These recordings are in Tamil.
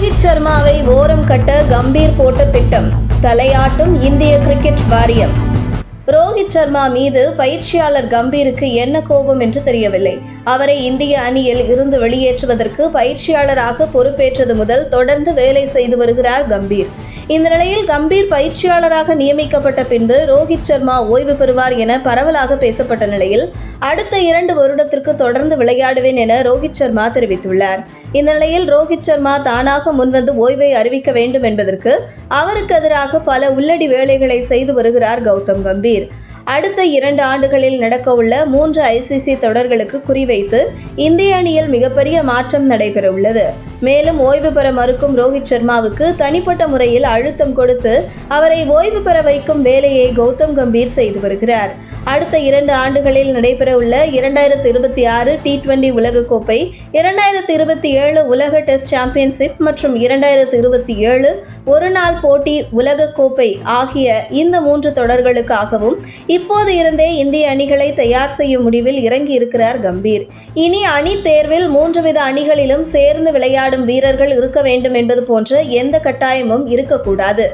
ரோஹித் சர்மாவை ஓரம் கட்ட கம்பீர் போட்ட திட்டம் தலையாட்டும் இந்திய கிரிக்கெட் வாரியம். ரோஹித் சர்மா மீது பயிற்சியாளர் கம்பீருக்கு என்ன கோபம் என்று தெரியவில்லை. அவரை இந்திய அணியில் இருந்து வெளியேற்றுவதற்கு பயிற்சியாளராக பொறுப்பேற்றது முதல் தொடர்ந்து வேலை செய்து வருகிறார் கம்பீர். இந்த நிலையில் கம்பீர் பயிற்சியாளராக நியமிக்கப்பட்ட பின்பு ரோஹித் சர்மா ஓய்வு பெறுவார் என பரவலாக பேசப்பட்ட நிலையில் அடுத்த இரண்டு வருடத்திற்கு தொடர்ந்து விளையாடுவேன் என ரோஹித் சர்மா தெரிவித்துள்ளார். இந்த நிலையில் ரோஹித் சர்மா தானாக முன்வந்து ஓய்வை அறிவிக்க வேண்டும் என்பதற்கு அவருக்கு எதிராக பல உள்ளடி வேலைகளை செய்து வருகிறார் கௌதம் கம்பீர். அடுத்த இரண்டு ஆண்டுகளில் நடக்கவுள்ள மூன்று ஐசிசி தொடர்களுக்கு குறிவைத்து இந்திய அணியில் மிகப்பெரிய மாற்றம் நடைபெறவுள்ளது. மேலும் ஓய்வு பெற மறுக்கும் ரோஹித் சர்மாவுக்கு தனிப்பட்ட முறையில் அழுத்தம் கொடுத்து அவரை ஓய்வு பெற வைக்கும் வேலையை கௌதம் கம்பீர் செய்து வருகிறார். அடுத்த இரண்டு ஆண்டுகளில் நடைபெறவுள்ள இரண்டாயிரத்து இருபத்தி ஆறு டி டுவெண்டி உலகக்கோப்பை இரண்டாயிரத்து இருபத்தி ஏழு உலக டெஸ்ட் சாம்பியன்ஷிப் மற்றும் இரண்டாயிரத்து இருபத்தி ஏழு ஒருநாள் போட்டி உலகக்கோப்பை ஆகிய இந்த மூன்று தொடர்களுக்காகவும் இப்போது இருந்தே இந்திய அணிகளை தயார் செய்யும் முடிவில் இறங்கி இருக்கிறார் கம்பீர். இனி அணி தேர்வில் மூன்று வித அணிகளிலும் சேர்ந்து விளையாடும் வீரர்கள் இருக்க வேண்டும் என்பது போன்ற எந்த கட்டாயமும் இருக்கக்கூடாது.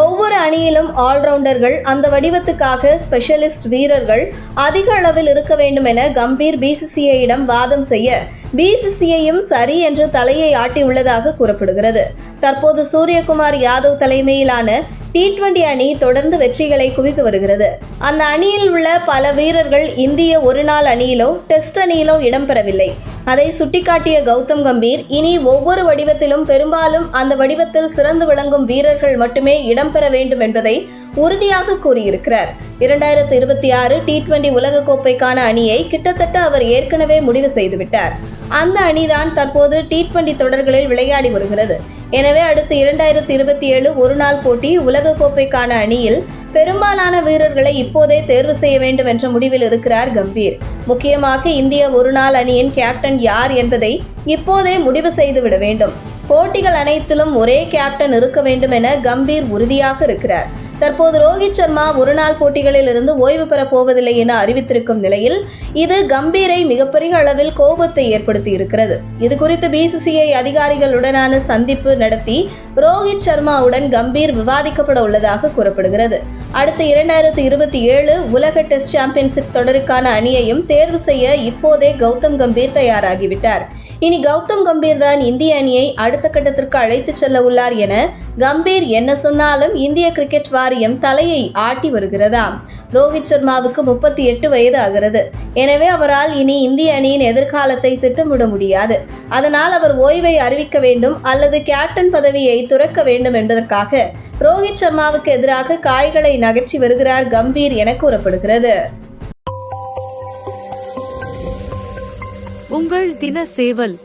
ஒவ்வொரு அணியிலும் ஆல்ரவுண்டர்கள் அந்த வடிவத்துக்காக ஸ்பெஷலிஸ்ட் வீரர்கள் அதிக அளவில் இருக்க வேண்டும் என கம்பீர் பிசிசிஐயிடம் வாதம் செய்ய பிசிசிஐயும் சரி என்று தலையை ஆட்டியுள்ளதாக கூறப்படுகிறது. தற்போது சூரியகுமார் யாதவ் தலைமையிலான டி டுவெண்டி அணி தொடர்ந்து வெற்றிகளை குவித்து வருகிறது. அந்த அணியில் உள்ள பல வீரர்கள் இந்திய ஒருநாள் அணியிலோ டெஸ்ட் அணியிலோ இடம்பெறவில்லை. அதை சுட்டிக்காட்டிய கௌதம் கம்பீர் இனி ஒவ்வொரு வடிவத்திலும் பெரும்பாலும் அந்த வடிவத்தில் சிறந்து விளங்கும் வீரர்கள் மட்டுமே இடம்பெற வேண்டும் என்பதை உறுதியாக கூறியிருக்கிறார். இரண்டாயிரத்து இருபத்தி ஆறு டி டுவெண்டி உலகக்கோப்பைக்கான அணியை கிட்டத்தட்ட அவர் ஏற்கனவே முடிவு செய்துவிட்டார். அந்த அணிதான் தற்போது டி டுவெண்டி தொடர்களில் விளையாடி வருகிறது. எனவே அடுத்து இரண்டாயிரத்து இருபத்தி ஏழு ஒருநாள் போட்டி உலகக்கோப்பைக்கான அணியில் பெரும்பாலான வீரர்களை இப்போதே தேர்வு செய்ய வேண்டும் என்ற முடிவில் இருக்கிறார் கம்பீர். முக்கியமாக இந்திய ஒருநாள் அணியின் கேப்டன் யார் என்பதை இப்போதே முடிவு செய்துவிட வேண்டும். போட்டிகள் அனைத்திலும் ஒரே கேப்டன் இருக்க வேண்டும் என கம்பீர் உறுதியாக இருக்கிறார். தற்போது ரோஹித் சர்மா ஒருநாள் போட்டிகளில் இருந்து ஓய்வு பெறப் போவதில்லை என அறிவித்திருக்கும் நிலையில் இது கம்பீரை மிகப்பெரிய அளவில் கோபத்தை ஏற்படுத்தி இருக்கிறது. இது குறித்து பிசிசிஐ அதிகாரிகளுடனான சந்திப்பு நடத்தி ரோஹித் சர்மாவுடன் கம்பீர் விவாதிக்கப்பட உள்ளதாக கூறப்படுகிறது. அடுத்த இரண்டாயிரத்து இருபத்தி ஏழு உலக டெஸ்ட் சாம்பியன்ஷிப் தொடருக்கான அணியையும் தேர்வு செய்ய இப்போதே கௌதம் கம்பீர் தயாராகிவிட்டார். இனி கௌதம் கம்பீர் தான் இந்திய அணியை அடுத்த கட்டத்திற்கு அழைத்துச் செல்ல உள்ளார் என கம்பீர் என்ன சொன்னாலும் இந்திய கிரிக்கெட் வாரியம் தலையை ஆட்டி வருகிறதாம் ரோஹித் சர்மாவுக்கு முப்பத்தி எட்டு வயது ஆகிறது. எனவே அவரால் இனி இந்திய அணியின் எதிர்காலத்தை திட்டமிட முடியாது. அதனால் அவர் ஓய்வை அறிவிக்க வேண்டும் அல்லது கேப்டன் பதவியை துறக்க வேண்டும் என்பதற்காக ரோஹித் சர்மாவுக்கு எதிராக காய்களை நகர்த்தி வருகிறார் கம்பீர் என கூறப்படுகிறது. உங்கள் தின சேவல்